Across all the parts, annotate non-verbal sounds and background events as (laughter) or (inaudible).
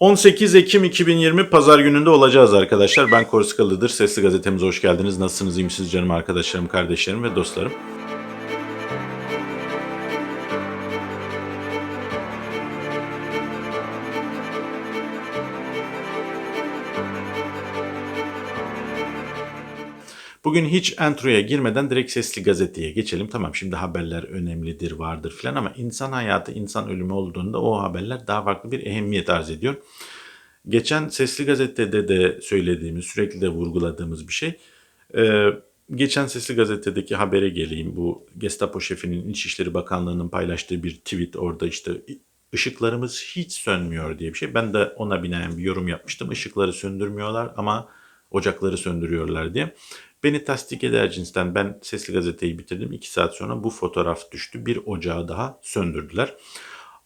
18 Ekim 2020 Pazar gününde olacağız arkadaşlar. Ben Korsikalı'dır. Sesli gazetemize hoş geldiniz. Nasılsınız, iyi misiniz canım arkadaşlarım, kardeşlerim ve dostlarım? Bugün hiç entroya girmeden direkt sesli gazeteye geçelim. Tamam şimdi haberler önemlidir, vardır filan ama insan hayatı, insan ölümü olduğunda o haberler daha farklı bir ehemmiyet arz ediyor. Geçen sesli gazetede de söylediğimiz, sürekli de vurguladığımız bir şey. Ee, geçen sesli gazetedeki habere geleyim. Bu Gestapo şefinin İçişleri Bakanlığı'nın paylaştığı bir tweet orada işte ışıklarımız hiç sönmüyor diye bir şey. Ben de ona binaen bir yorum yapmıştım. Işıkları söndürmüyorlar ama ocakları söndürüyorlar diye. Beni tasdik eder cinsten ben sesli gazeteyi bitirdim. 2 saat sonra bu fotoğraf düştü. Bir ocağı daha söndürdüler.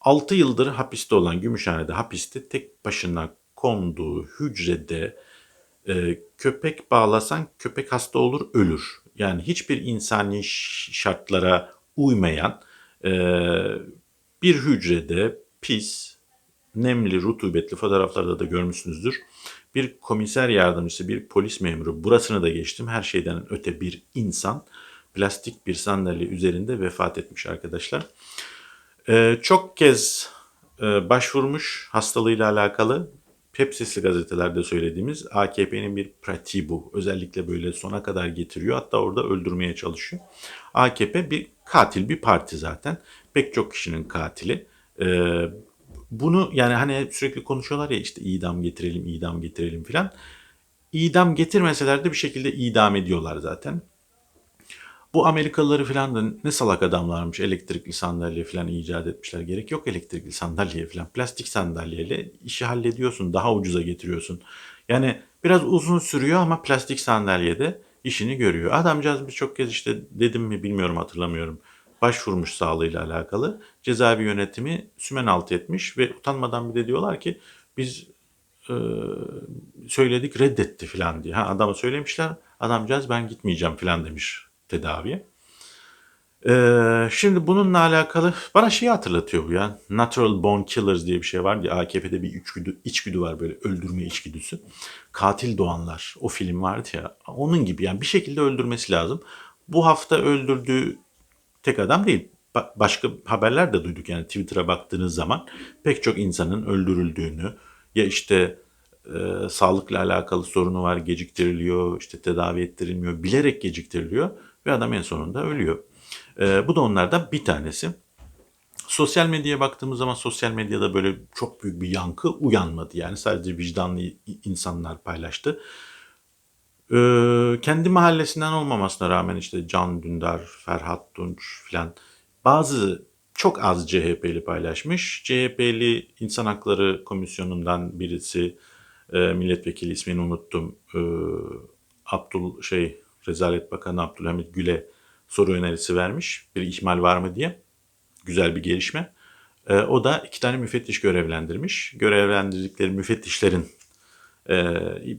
6 yıldır hapiste olan Gümüşhane'de hapiste tek başına konduğu hücrede e, köpek bağlasan köpek hasta olur ölür. Yani hiçbir insani şartlara uymayan e, bir hücrede pis, nemli, rutubetli fotoğraflarda da görmüşsünüzdür. Bir komiser yardımcısı, bir polis memuru, burasını da geçtim. Her şeyden öte bir insan plastik bir sandalye üzerinde vefat etmiş arkadaşlar. Ee, çok kez e, başvurmuş hastalığıyla alakalı. Hep sesli gazetelerde söylediğimiz AKP'nin bir pratiği bu. Özellikle böyle sona kadar getiriyor. Hatta orada öldürmeye çalışıyor. AKP bir katil bir parti zaten. Pek çok kişinin katili. Ee, bunu yani hani sürekli konuşuyorlar ya işte idam getirelim, idam getirelim filan. İdam getirmeseler de bir şekilde idam ediyorlar zaten. Bu Amerikalıları falan da ne salak adamlarmış elektrikli sandalye falan icat etmişler. Gerek yok elektrikli sandalye falan. Plastik sandalyeyle işi hallediyorsun. Daha ucuza getiriyorsun. Yani biraz uzun sürüyor ama plastik sandalyede işini görüyor. Adamcağız birçok kez işte dedim mi bilmiyorum hatırlamıyorum. Başvurmuş sağlığıyla alakalı. Cezaevi yönetimi sümen altı etmiş ve utanmadan bir de diyorlar ki biz e, söyledik reddetti falan diye. Ha, adama söylemişler adamcağız ben gitmeyeceğim falan demiş tedaviye. Ee, şimdi bununla alakalı bana şeyi hatırlatıyor bu ya. Natural Born Killers diye bir şey var diye AKP'de bir içgüdü, içgüdü var böyle öldürme içgüdüsü. Katil doğanlar o film vardı ya onun gibi yani bir şekilde öldürmesi lazım. Bu hafta öldürdüğü tek adam değil. Ba- başka haberler de duyduk yani Twitter'a baktığınız zaman pek çok insanın öldürüldüğünü ya işte e, sağlıkla alakalı sorunu var geciktiriliyor işte tedavi ettirilmiyor bilerek geciktiriliyor ve adam en sonunda ölüyor. E, bu da onlardan bir tanesi. Sosyal medyaya baktığımız zaman sosyal medyada böyle çok büyük bir yankı uyanmadı. Yani sadece vicdanlı insanlar paylaştı. Ee, kendi mahallesinden olmamasına rağmen işte Can Dündar, Ferhat Tunç filan bazı çok az CHP'li paylaşmış. CHP'li İnsan Hakları Komisyonu'ndan birisi e, milletvekili ismini unuttum. E, Abdul şey Rezalet Bakanı Abdülhamit Gül'e soru önerisi vermiş. Bir ihmal var mı diye. Güzel bir gelişme. E, o da iki tane müfettiş görevlendirmiş. Görevlendirdikleri müfettişlerin ee,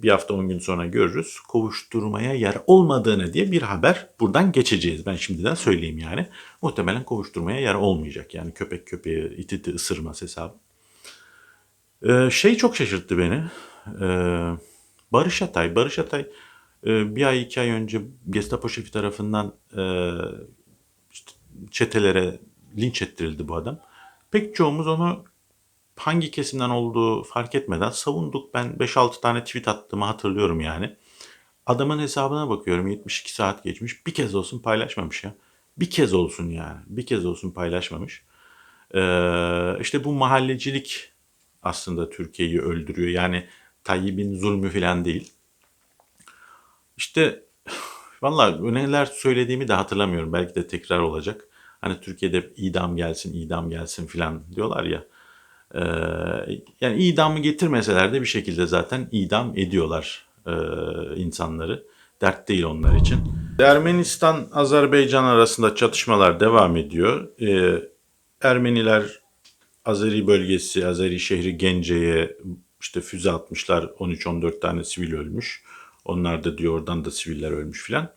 bir hafta 10 gün sonra görürüz. Kovuşturmaya yer olmadığını diye bir haber buradan geçeceğiz. Ben şimdiden söyleyeyim yani. Muhtemelen kovuşturmaya yer olmayacak. Yani köpek köpeği iti iti ısırmaz hesabı. Ee, şey çok şaşırttı beni. Ee, Barış Atay. Barış Atay e, bir ay iki ay önce Gestapo şefi tarafından e, çetelere linç ettirildi bu adam. Pek çoğumuz onu hangi kesimden olduğu fark etmeden savunduk. Ben 5-6 tane tweet attığımı hatırlıyorum yani. Adamın hesabına bakıyorum 72 saat geçmiş. Bir kez olsun paylaşmamış ya. Bir kez olsun yani. Bir kez olsun paylaşmamış. Ee, işte bu mahallecilik aslında Türkiye'yi öldürüyor. Yani Tayyip'in zulmü falan değil. İşte (sighs) valla neler söylediğimi de hatırlamıyorum. Belki de tekrar olacak. Hani Türkiye'de idam gelsin, idam gelsin filan diyorlar ya. Ee, yani idamı getirmeseler de bir şekilde zaten idam ediyorlar e, insanları. Dert değil onlar için. Ermenistan, Azerbaycan arasında çatışmalar devam ediyor. Ee, Ermeniler Azeri bölgesi, Azeri şehri Gence'ye işte füze atmışlar. 13-14 tane sivil ölmüş. Onlar da diyor oradan da siviller ölmüş filan.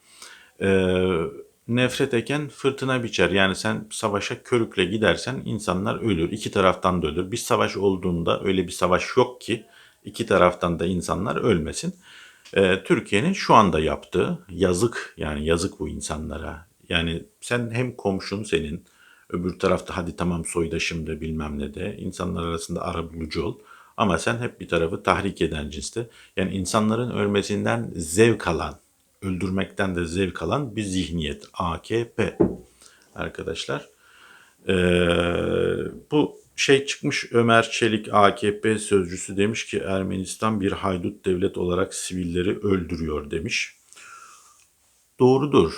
Ee, nefret eken fırtına biçer. Yani sen savaşa körükle gidersen insanlar ölür. İki taraftan da ölür. Bir savaş olduğunda öyle bir savaş yok ki iki taraftan da insanlar ölmesin. Ee, Türkiye'nin şu anda yaptığı yazık yani yazık bu insanlara. Yani sen hem komşun senin öbür tarafta hadi tamam soydaşım da bilmem ne de insanlar arasında arabulucu ol. Ama sen hep bir tarafı tahrik eden cinste. Yani insanların ölmesinden zevk alan, öldürmekten de zevk alan bir zihniyet. AKP arkadaşlar. Ee, bu şey çıkmış Ömer Çelik AKP sözcüsü demiş ki Ermenistan bir haydut devlet olarak sivilleri öldürüyor demiş. Doğrudur.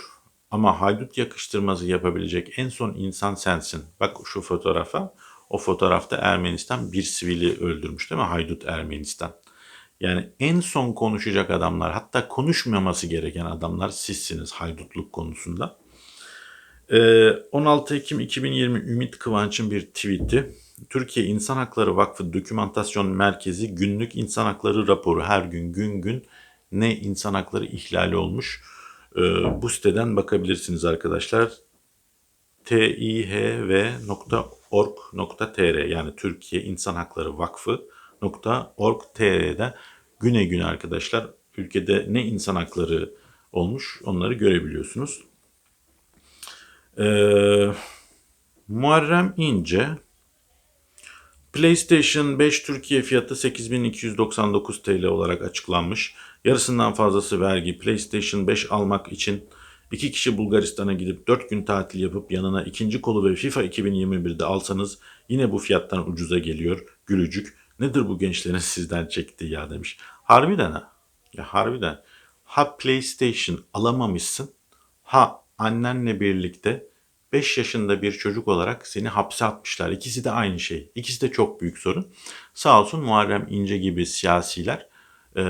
Ama haydut yakıştırması yapabilecek en son insan sensin. Bak şu fotoğrafa. O fotoğrafta Ermenistan bir sivili öldürmüş değil mi? Haydut Ermenistan. Yani en son konuşacak adamlar, hatta konuşmaması gereken adamlar sizsiniz haydutluk konusunda. Ee, 16 Ekim 2020 Ümit Kıvanç'ın bir tweet'i. Türkiye İnsan Hakları Vakfı Dokümantasyon Merkezi günlük insan hakları raporu her gün gün gün ne insan hakları ihlali olmuş. Ee, bu siteden bakabilirsiniz arkadaşlar. tihv.org.tr yani Türkiye İnsan Hakları Vakfı .org.tr'de güne güne arkadaşlar ülkede ne insan hakları olmuş onları görebiliyorsunuz. Ee, Muharrem İnce PlayStation 5 Türkiye fiyatı 8299 TL olarak açıklanmış. Yarısından fazlası vergi. PlayStation 5 almak için iki kişi Bulgaristan'a gidip 4 gün tatil yapıp yanına ikinci kolu ve FIFA 2021'de alsanız yine bu fiyattan ucuza geliyor. Gülücük. Nedir bu gençlerin (laughs) sizden çektiği ya demiş. Harbiden ha. Ya harbiden. Ha PlayStation alamamışsın. Ha annenle birlikte 5 yaşında bir çocuk olarak seni hapse atmışlar. İkisi de aynı şey. İkisi de çok büyük sorun. Sağ olsun Muharrem İnce gibi siyasiler e,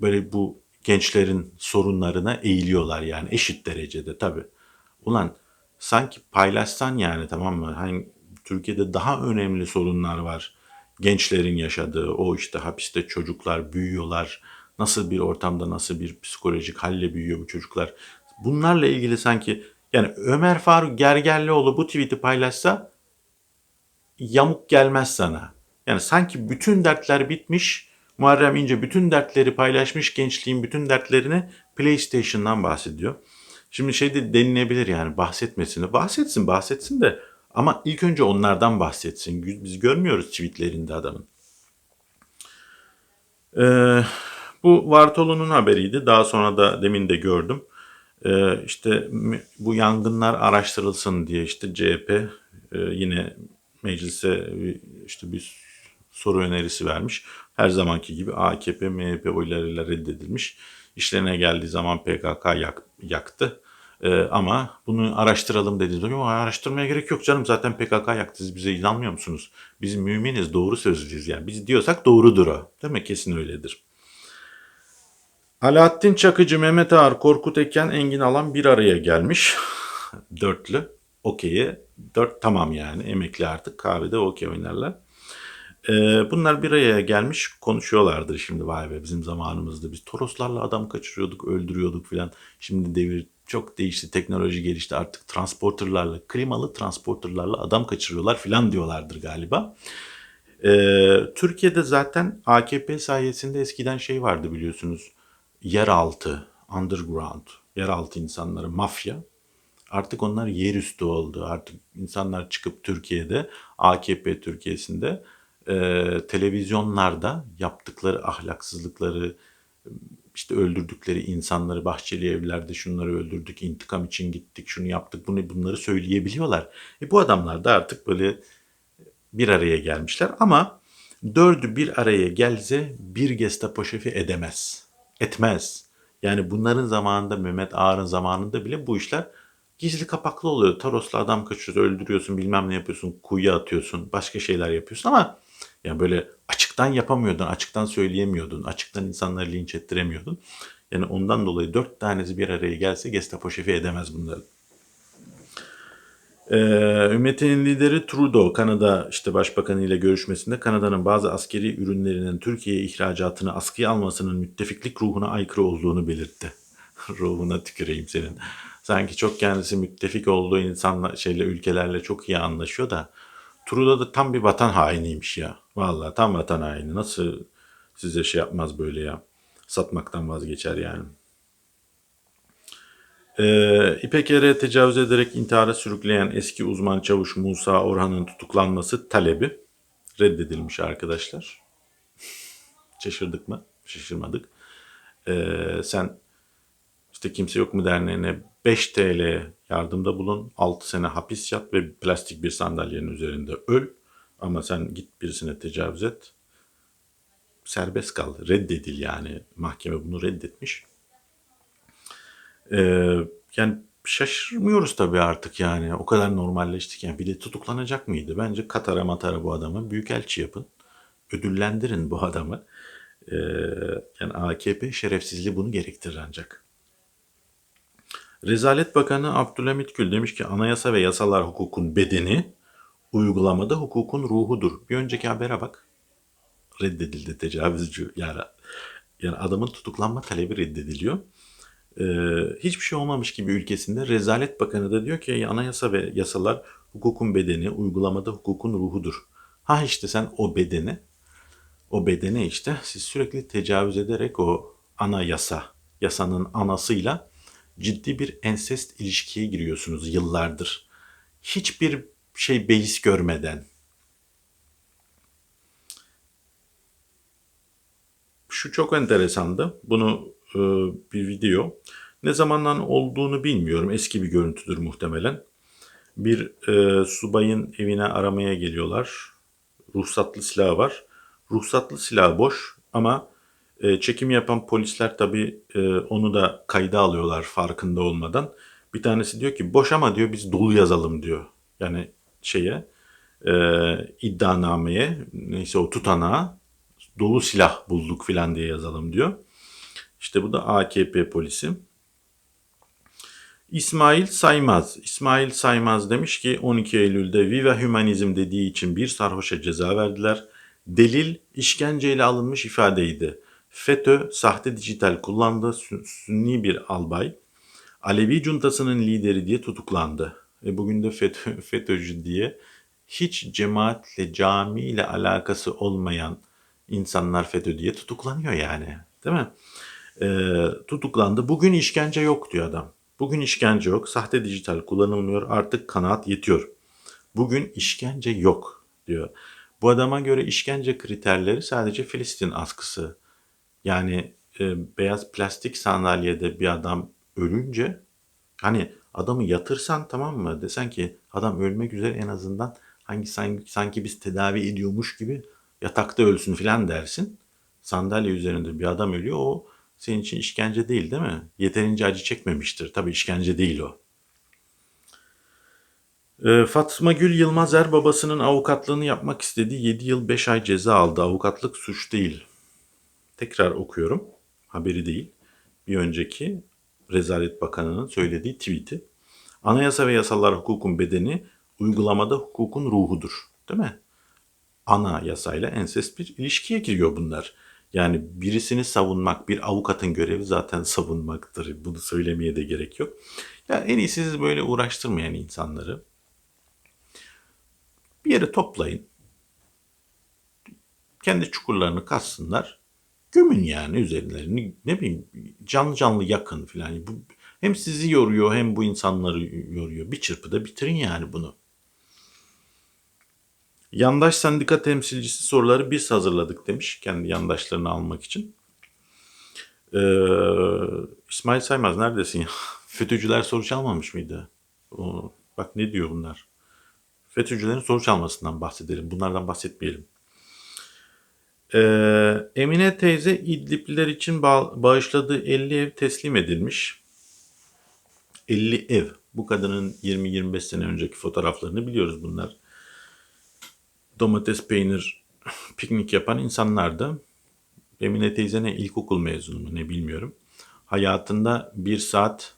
böyle bu gençlerin sorunlarına eğiliyorlar yani eşit derecede tabii. Ulan sanki paylaşsan yani tamam mı? Hani Türkiye'de daha önemli sorunlar var. Gençlerin yaşadığı o işte hapiste çocuklar büyüyorlar. Nasıl bir ortamda nasıl bir psikolojik halle büyüyor bu çocuklar. Bunlarla ilgili sanki yani Ömer Faruk Gergerlioğlu bu tweet'i paylaşsa yamuk gelmez sana. Yani sanki bütün dertler bitmiş. Muharrem İnce bütün dertleri paylaşmış. Gençliğin bütün dertlerini PlayStation'dan bahsediyor. Şimdi şey de denilebilir yani bahsetmesini. Bahsetsin bahsetsin de ama ilk önce onlardan bahsetsin. Biz görmüyoruz tweetlerinde adamın. Ee, bu Vartolu'nun haberiydi. Daha sonra da demin de gördüm. Ee, işte bu yangınlar araştırılsın diye işte CHP e, yine meclise işte bir soru önerisi vermiş. Her zamanki gibi AKP, MHP oylarıyla reddedilmiş. İşlerine geldiği zaman PKK yak, yaktı. Ee, ama bunu araştıralım dedi. Ama araştırmaya gerek yok canım zaten PKK yaktı. Siz bize inanmıyor musunuz? Biz müminiz, doğru sözlüyüz yani. Biz diyorsak doğrudur o. Değil mi? Kesin öyledir. Alaaddin Çakıcı, Mehmet Ağar, Korkut Eken, Engin Alan bir araya gelmiş. (laughs) Dörtlü. Okey'e. Dört tamam yani. Emekli artık. Kahvede okey oynarlar. Ee, bunlar bir araya gelmiş konuşuyorlardır şimdi vay be bizim zamanımızda biz Toroslarla adam kaçırıyorduk öldürüyorduk filan. Şimdi devir çok değişti teknoloji gelişti artık transporterlarla klimalı transporterlarla adam kaçırıyorlar filan diyorlardır galiba. Ee, Türkiye'de zaten AKP sayesinde eskiden şey vardı biliyorsunuz yeraltı, underground, yeraltı insanları, mafya. Artık onlar yerüstü oldu. Artık insanlar çıkıp Türkiye'de, AKP Türkiye'sinde e, televizyonlarda yaptıkları ahlaksızlıkları, işte öldürdükleri insanları, bahçeli evlerde şunları öldürdük, intikam için gittik, şunu yaptık, bunu bunları söyleyebiliyorlar. E bu adamlar da artık böyle bir araya gelmişler ama dördü bir araya gelse bir Gestapo şefi edemez etmez. Yani bunların zamanında Mehmet Ağar'ın zamanında bile bu işler gizli kapaklı oluyor. Taros'la adam kaçırıyorsun, öldürüyorsun, bilmem ne yapıyorsun, kuyuya atıyorsun, başka şeyler yapıyorsun ama yani böyle açıktan yapamıyordun, açıktan söyleyemiyordun, açıktan insanları linç ettiremiyordun. Yani ondan dolayı dört tanesi bir araya gelse Gestapo şefi edemez bunları. Ee, Ümmetinin lideri Trudeau, Kanada işte başbakanı ile görüşmesinde Kanada'nın bazı askeri ürünlerinin Türkiye'ye ihracatını askıya almasının müttefiklik ruhuna aykırı olduğunu belirtti. (laughs) Ruhuna tüküreyim senin. Sanki çok kendisi müttefik olduğu insanla şeyle ülkelerle çok iyi anlaşıyor da Trudeau da tam bir vatan hainiymiş ya. Vallahi tam vatan haini. Nasıl size şey yapmaz böyle ya. Satmaktan vazgeçer yani. Ee, İpek Er'e tecavüz ederek intihara sürükleyen eski uzman çavuş Musa Orhan'ın tutuklanması talebi reddedilmiş arkadaşlar. (laughs) Şaşırdık mı? Şaşırmadık. Ee, sen işte Kimse Yok mu derneğine 5 TL yardımda bulun, 6 sene hapis yat ve plastik bir sandalyenin üzerinde öl. Ama sen git birisine tecavüz et, serbest kal, reddedil yani. Mahkeme bunu reddetmiş. Ee, yani şaşırmıyoruz tabii artık yani. O kadar normalleştik yani. Bir de tutuklanacak mıydı? Bence Katar'a matara bu adamı büyükelçi yapın. Ödüllendirin bu adamı. Ee, yani AKP şerefsizliği bunu gerektirir ancak. Rezalet Bakanı Abdülhamit Gül demiş ki anayasa ve yasalar hukukun bedeni, uygulamada hukukun ruhudur. Bir önceki habere bak. Reddedildi tecavüzcü. Yani, yani adamın tutuklanma talebi reddediliyor. Ee, hiçbir şey olmamış gibi ülkesinde Rezalet Bakanı da diyor ki anayasa ve yasalar hukukun bedeni, uygulamada hukukun ruhudur. Ha işte sen o bedeni, o bedene işte siz sürekli tecavüz ederek o ana yasa, yasanın anasıyla ciddi bir ensest ilişkiye giriyorsunuz yıllardır. Hiçbir şey beis görmeden. Şu çok enteresandı. Bunu e, bir video. Ne zamandan olduğunu bilmiyorum. Eski bir görüntüdür muhtemelen. Bir e, subayın evine aramaya geliyorlar. Ruhsatlı silahı var. Ruhsatlı silah boş ama e, çekim yapan polisler tabii e, onu da kayda alıyorlar farkında olmadan. Bir tanesi diyor ki boş ama diyor biz dolu yazalım diyor. Yani şeye e, iddianameye neyse o tutanağa dolu silah bulduk filan diye yazalım diyor. İşte bu da AKP polisi. İsmail Saymaz. İsmail Saymaz demiş ki 12 Eylül'de Viva Hümanizm dediği için bir sarhoşa ceza verdiler. Delil işkenceyle alınmış ifadeydi. FETÖ sahte dijital kullandı. Sünni bir albay. Alevi cuntasının lideri diye tutuklandı. E bugün de FETÖ, (laughs) FETÖ'cü diye hiç cemaatle, camiyle alakası olmayan insanlar FETÖ diye tutuklanıyor yani. Değil mi? E, tutuklandı. Bugün işkence yok diyor adam. Bugün işkence yok. Sahte dijital kullanılmıyor. Artık kanaat yetiyor. Bugün işkence yok diyor. Bu adama göre işkence kriterleri sadece Filistin askısı. Yani e, beyaz plastik sandalyede bir adam ölünce hani adamı yatırsan tamam mı desen ki adam ölmek üzere en azından hangi sanki, sanki biz tedavi ediyormuş gibi yatakta ölsün filan dersin. Sandalye üzerinde bir adam ölüyor o senin için işkence değil değil mi? Yeterince acı çekmemiştir. Tabii işkence değil o. E, Fatma Gül Yılmazer babasının avukatlığını yapmak istediği 7 yıl 5 ay ceza aldı. Avukatlık suç değil. Tekrar okuyorum. Haberi değil. Bir önceki Rezalet Bakanı'nın söylediği tweet'i. Anayasa ve yasalar hukukun bedeni, uygulamada hukukun ruhudur. Değil mi? Ana yasayla ensest bir ilişkiye giriyor bunlar. Yani birisini savunmak, bir avukatın görevi zaten savunmaktır. Bunu söylemeye de gerek yok. Ya en iyisi siz böyle uğraştırmayan insanları bir yere toplayın. Kendi çukurlarını kazsınlar gömün yani üzerlerini ne bileyim canlı canlı yakın filan. Bu, hem sizi yoruyor hem bu insanları yoruyor. Bir çırpıda bitirin yani bunu. Yandaş sendika temsilcisi soruları biz hazırladık demiş kendi yandaşlarını almak için. Ee, İsmail Saymaz neredesin ya? (laughs) FETÖ'cüler soru çalmamış mıydı? O, bak ne diyor bunlar? FETÖ'cülerin soru çalmasından bahsedelim. Bunlardan bahsetmeyelim. Ee, Emine teyze İdlipliler için ba- bağışladığı 50 ev teslim edilmiş. 50 ev. Bu kadının 20-25 sene önceki fotoğraflarını biliyoruz bunlar. Domates, peynir, (laughs) piknik yapan insanlardı. Emine teyze ne ilkokul mezunu mu ne bilmiyorum. Hayatında bir saat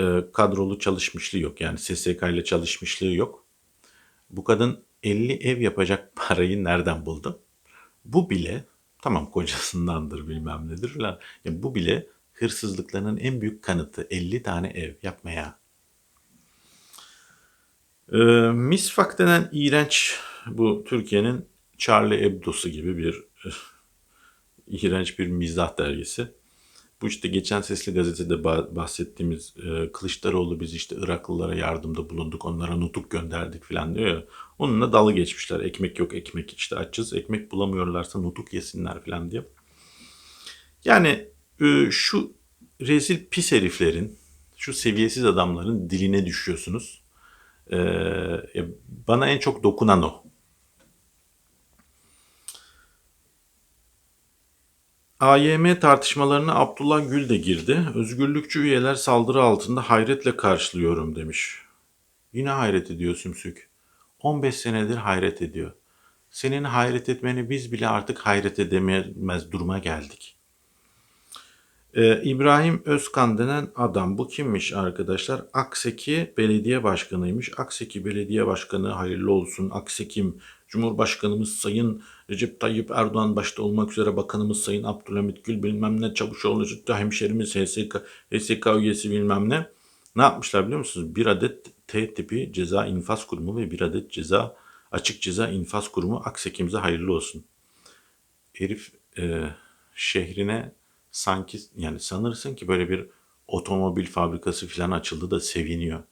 e, kadrolu çalışmışlığı yok. Yani SSK ile çalışmışlığı yok. Bu kadın 50 ev yapacak (laughs) parayı nereden buldu? Bu bile tamam kocasındandır bilmem nedir falan. Yani bu bile hırsızlıklarının en büyük kanıtı 50 tane ev yapmaya. Ee, Misfak denen iğrenç bu Türkiye'nin Charlie Hebdo'su gibi bir (laughs) iğrenç bir mizah dergisi. Bu işte geçen Sesli Gazete'de ba- bahsettiğimiz e, Kılıçdaroğlu biz işte Iraklılara yardımda bulunduk, onlara nutuk gönderdik falan diyor ya. Onunla dalga geçmişler. Ekmek yok ekmek işte açız. Ekmek bulamıyorlarsa nutuk yesinler falan diye. Yani e, şu rezil pis heriflerin, şu seviyesiz adamların diline düşüyorsunuz. E, e, bana en çok dokunan o. AYM tartışmalarına Abdullah Gül de girdi. Özgürlükçü üyeler saldırı altında hayretle karşılıyorum demiş. Yine hayret ediyor Sümsük. 15 senedir hayret ediyor. Senin hayret etmeni biz bile artık hayret edemez duruma geldik. Ee, İbrahim Özkan denen adam bu kimmiş arkadaşlar? Akseki Belediye Başkanıymış. Akseki Belediye Başkanı hayırlı olsun. Aksekim Cumhurbaşkanımız Sayın Recep Tayyip Erdoğan başta olmak üzere Bakanımız Sayın Abdülhamit Gül bilmem ne Çavuşoğlu hemşerimiz HSK, HSK üyesi bilmem ne. Ne yapmışlar biliyor musunuz? Bir adet T tipi ceza infaz kurumu ve bir adet ceza açık ceza infaz kurumu Aksekim'ze hayırlı olsun. Herif e, şehrine sanki yani sanırsın ki böyle bir otomobil fabrikası falan açıldı da seviniyor.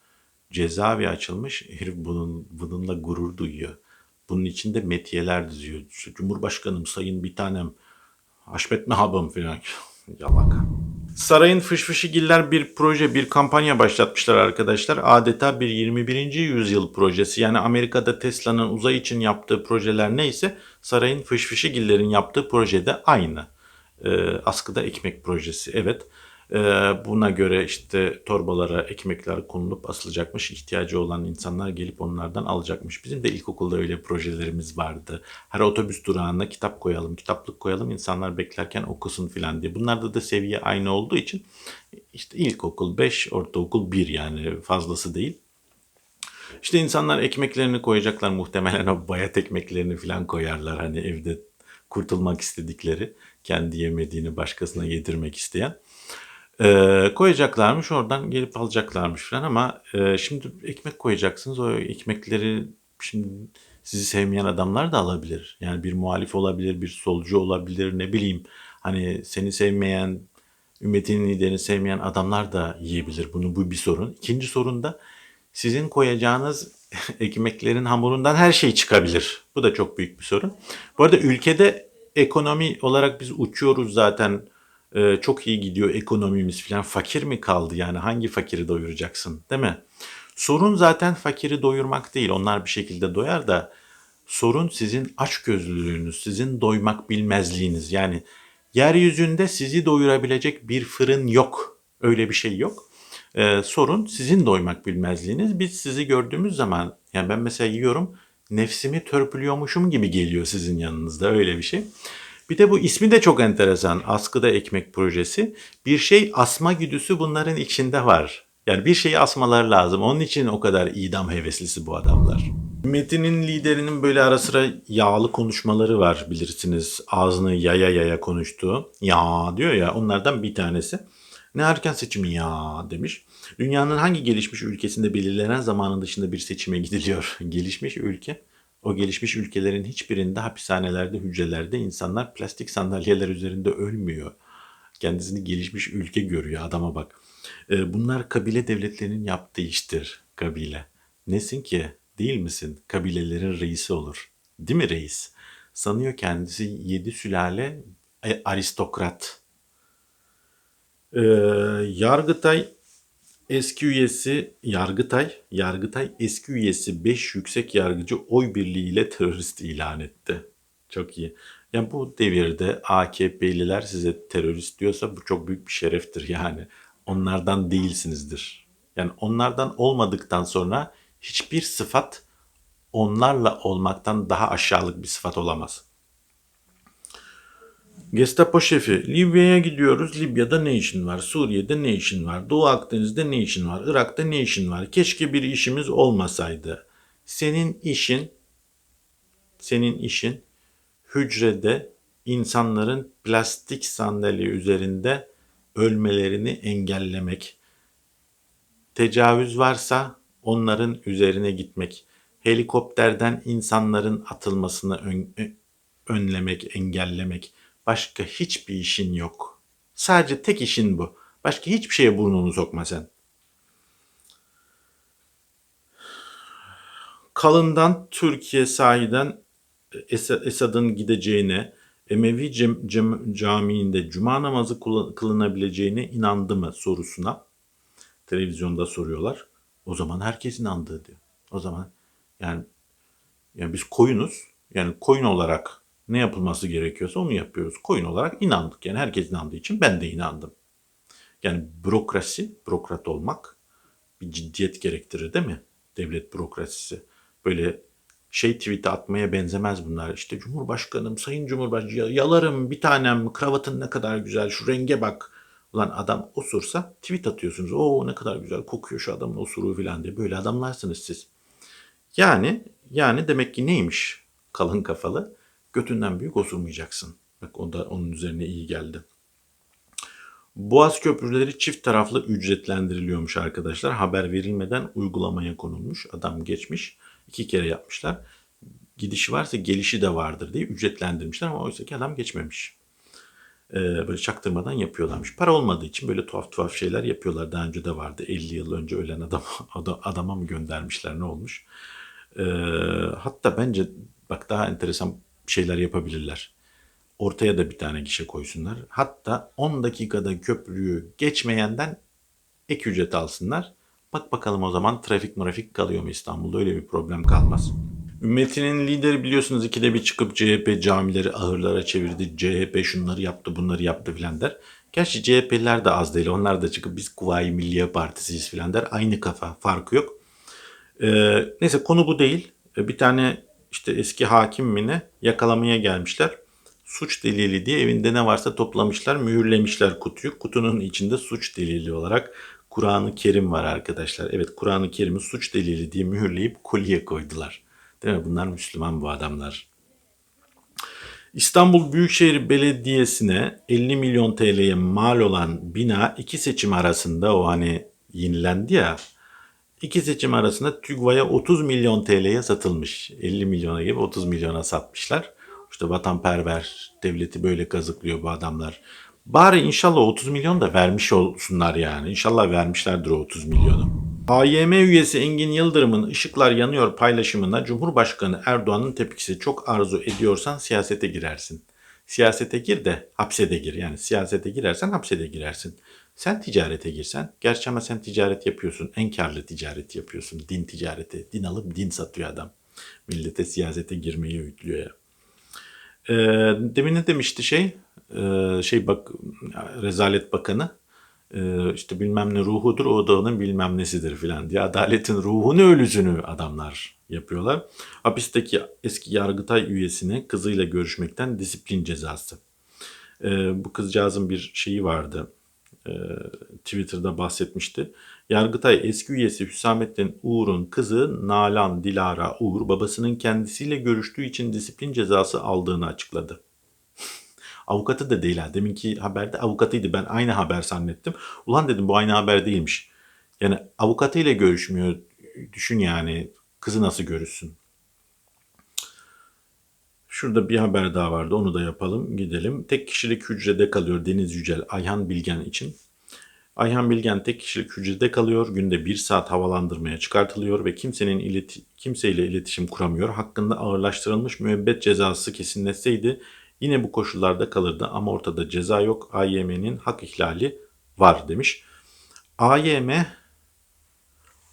Cezaevi açılmış herif bunun, bununla gurur duyuyor. Bunun içinde metiyeler diziyor. Cumhurbaşkanım sayın bir tanem Haşmet Mehabım falan. (laughs) Yalaka. Sarayın fışfışigiller bir proje, bir kampanya başlatmışlar arkadaşlar. Adeta bir 21. yüzyıl projesi. Yani Amerika'da Tesla'nın uzay için yaptığı projeler neyse sarayın fışfışigillerin yaptığı projede aynı. Ee, askıda ekmek projesi. Evet. Ee, buna göre işte torbalara ekmekler konulup asılacakmış. İhtiyacı olan insanlar gelip onlardan alacakmış. Bizim de ilkokulda öyle projelerimiz vardı. Her otobüs durağına kitap koyalım, kitaplık koyalım. insanlar beklerken okusun filan diye. Bunlarda da seviye aynı olduğu için işte ilkokul 5, ortaokul 1 yani fazlası değil. İşte insanlar ekmeklerini koyacaklar muhtemelen o bayat ekmeklerini falan koyarlar hani evde kurtulmak istedikleri, kendi yemediğini başkasına yedirmek isteyen. Ee, koyacaklarmış oradan gelip alacaklarmış falan ama e, şimdi ekmek koyacaksınız o ekmekleri şimdi sizi sevmeyen adamlar da alabilir. Yani bir muhalif olabilir, bir solcu olabilir ne bileyim. Hani seni sevmeyen, ümmetinin liderini sevmeyen adamlar da yiyebilir. Bunu bu bir sorun. İkinci sorun da sizin koyacağınız (laughs) ekmeklerin hamurundan her şey çıkabilir. Bu da çok büyük bir sorun. Bu arada ülkede ekonomi olarak biz uçuyoruz zaten e, çok iyi gidiyor ekonomimiz falan fakir mi kaldı yani hangi fakiri doyuracaksın değil mi? Sorun zaten fakiri doyurmak değil onlar bir şekilde doyar da sorun sizin açgözlülüğünüz, sizin doymak bilmezliğiniz yani yeryüzünde sizi doyurabilecek bir fırın yok öyle bir şey yok. Ee, sorun sizin doymak bilmezliğiniz. Biz sizi gördüğümüz zaman yani ben mesela yiyorum nefsimi törpülüyormuşum gibi geliyor sizin yanınızda öyle bir şey. Bir de bu ismi de çok enteresan. Askıda ekmek projesi. Bir şey asma güdüsü bunların içinde var. Yani bir şeyi asmaları lazım. Onun için o kadar idam heveslisi bu adamlar. Metin'in liderinin böyle ara sıra yağlı konuşmaları var bilirsiniz. Ağzını yaya yaya konuştuğu. Ya diyor ya onlardan bir tanesi. Ne erken seçimi ya demiş. Dünyanın hangi gelişmiş ülkesinde belirlenen zamanın dışında bir seçime gidiliyor? (laughs) gelişmiş ülke o gelişmiş ülkelerin hiçbirinde hapishanelerde, hücrelerde insanlar plastik sandalyeler üzerinde ölmüyor. Kendisini gelişmiş ülke görüyor adama bak. Ee, bunlar kabile devletlerinin yaptığı iştir kabile. Nesin ki? Değil misin? Kabilelerin reisi olur. Değil mi reis? Sanıyor kendisi yedi sülale e, aristokrat. Ee, Yargıtay eski üyesi Yargıtay, Yargıtay eski üyesi 5 yüksek yargıcı oy birliğiyle terörist ilan etti. Çok iyi. Yani bu devirde AKP'liler size terörist diyorsa bu çok büyük bir şereftir yani. Onlardan değilsinizdir. Yani onlardan olmadıktan sonra hiçbir sıfat onlarla olmaktan daha aşağılık bir sıfat olamaz. Gestapo şefi, Libya'ya gidiyoruz. Libya'da ne işin var? Suriye'de ne işin var? Doğu Akdeniz'de ne işin var? Irak'ta ne işin var? Keşke bir işimiz olmasaydı. Senin işin, senin işin hücrede insanların plastik sandalye üzerinde ölmelerini engellemek, tecavüz varsa onların üzerine gitmek, helikopterden insanların atılmasını ön- ö- önlemek, engellemek. Başka hiçbir işin yok. Sadece tek işin bu. Başka hiçbir şeye burnunu sokma sen. Kalından Türkiye sahiden Es- Esad'ın gideceğine, Emevi cem- cem- Camii'nde cuma namazı kılı- kılınabileceğine inandı mı sorusuna televizyonda soruyorlar. O zaman herkes inandı diyor. O zaman yani yani biz koyunuz. Yani koyun olarak ne yapılması gerekiyorsa onu yapıyoruz. Koyun olarak inandık. Yani herkes inandığı için ben de inandım. Yani bürokrasi, bürokrat olmak bir ciddiyet gerektirir değil mi? Devlet bürokrasisi. Böyle şey tweet'e atmaya benzemez bunlar. İşte Cumhurbaşkanım, Sayın Cumhurbaşkanım, ya- yalarım bir tanem, kravatın ne kadar güzel, şu renge bak. Ulan adam osursa tweet atıyorsunuz. Oo ne kadar güzel kokuyor şu adamın osuru falan diye. Böyle adamlarsınız siz. Yani yani demek ki neymiş kalın kafalı? Götünden büyük osurmayacaksın. Bak o da onun üzerine iyi geldi. Boğaz köprüleri çift taraflı ücretlendiriliyormuş arkadaşlar. Haber verilmeden uygulamaya konulmuş. Adam geçmiş. iki kere yapmışlar. Gidişi varsa gelişi de vardır diye ücretlendirmişler ama oysa ki adam geçmemiş. Ee, böyle çaktırmadan yapıyorlarmış. Para olmadığı için böyle tuhaf tuhaf şeyler yapıyorlar. Daha önce de vardı. 50 yıl önce ölen adam, (laughs) adam adama mı göndermişler ne olmuş? Ee, hatta bence bak daha enteresan şeyler yapabilirler. Ortaya da bir tane gişe koysunlar. Hatta 10 dakikada köprüyü geçmeyenden ek ücret alsınlar. Bak bakalım o zaman trafik trafik kalıyor mu İstanbul'da öyle bir problem kalmaz. Ümmetinin lideri biliyorsunuz ikide bir çıkıp CHP camileri ahırlara çevirdi. CHP şunları yaptı bunları yaptı filan der. Gerçi CHP'liler de az değil. Onlar da çıkıp biz Kuvayi Milliye Partisiyiz filan der. Aynı kafa farkı yok. Ee, neyse konu bu değil. Ee, Bir tane işte eski hakim mi ne yakalamaya gelmişler. Suç delili diye evinde ne varsa toplamışlar, mühürlemişler kutuyu. Kutunun içinde suç delili olarak Kur'an-ı Kerim var arkadaşlar. Evet Kur'an-ı Kerim'i suç delili diye mühürleyip kolye koydular. Değil mi? Bunlar Müslüman bu adamlar. İstanbul Büyükşehir Belediyesi'ne 50 milyon TL'ye mal olan bina iki seçim arasında o hani yenilendi ya İki seçim arasında TÜGVA'ya 30 milyon TL'ye satılmış. 50 milyona gibi 30 milyona satmışlar. İşte vatanperver devleti böyle kazıklıyor bu adamlar. Bari inşallah 30 milyon da vermiş olsunlar yani. İnşallah vermişlerdir o 30 milyonu. AYM üyesi Engin Yıldırım'ın ışıklar yanıyor paylaşımına Cumhurbaşkanı Erdoğan'ın tepkisi çok arzu ediyorsan siyasete girersin. Siyasete gir de hapse de gir. Yani siyasete girersen hapse de girersin. Sen ticarete girsen, gerçi ama sen ticaret yapıyorsun. En karlı ticaret yapıyorsun. Din ticareti. Din alıp din satıyor adam. Millete siyasete girmeyi öğütlüyor ya. Ee, demin ne demişti şey? Ee, şey bak Rezalet Bakanı ee, işte bilmem ne ruhudur o da onun bilmem nesidir filan diye adaletin ruhunu ölüsünü adamlar yapıyorlar. Hapisteki eski Yargıtay üyesine kızıyla görüşmekten disiplin cezası. Ee, bu kızcağızın bir şeyi vardı. Ee, Twitter'da bahsetmişti. Yargıtay eski üyesi Hüsamettin Uğur'un kızı Nalan Dilara Uğur babasının kendisiyle görüştüğü için disiplin cezası aldığını açıkladı. (laughs) Avukatı da değil ha. Deminki haberde avukatıydı. Ben aynı haber zannettim. Ulan dedim bu aynı haber değilmiş. Yani avukatıyla görüşmüyor. Düşün yani kızı nasıl görüşsün. Şurada bir haber daha vardı. Onu da yapalım. Gidelim. Tek kişilik hücrede kalıyor Deniz Yücel Ayhan Bilgen için. Ayhan Bilgen tek kişilik hücrede kalıyor. Günde bir saat havalandırmaya çıkartılıyor ve kimsenin ileti, kimseyle iletişim kuramıyor. Hakkında ağırlaştırılmış müebbet cezası kesinleşseydi yine bu koşullarda kalırdı ama ortada ceza yok. AYM'nin hak ihlali var demiş. AYM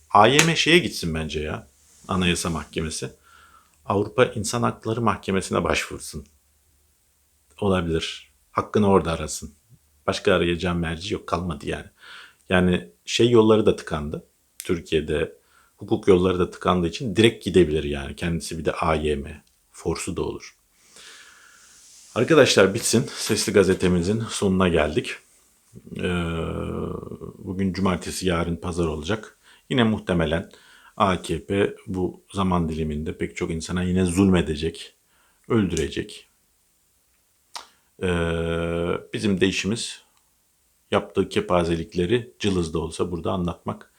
AYM şeye gitsin bence ya. Anayasa Mahkemesi. Avrupa İnsan Hakları Mahkemesi'ne başvursun. Olabilir. Hakkını orada arasın. Başka arayacağım merci yok kalmadı yani. Yani şey yolları da tıkandı. Türkiye'de hukuk yolları da tıkandığı için direkt gidebilir yani. Kendisi bir de AYM. Forsu da olur. Arkadaşlar bitsin. Sesli gazetemizin sonuna geldik. Ee, bugün cumartesi, yarın pazar olacak. Yine muhtemelen AKP bu zaman diliminde pek çok insana yine zulmedecek, öldürecek. Ee, bizim de işimiz yaptığı kepazelikleri cılız olsa burada anlatmak.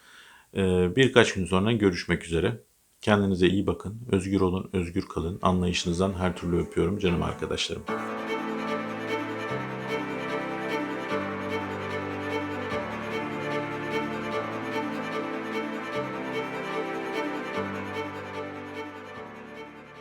Ee, birkaç gün sonra görüşmek üzere. Kendinize iyi bakın. Özgür olun, özgür kalın. Anlayışınızdan her türlü öpüyorum canım arkadaşlarım.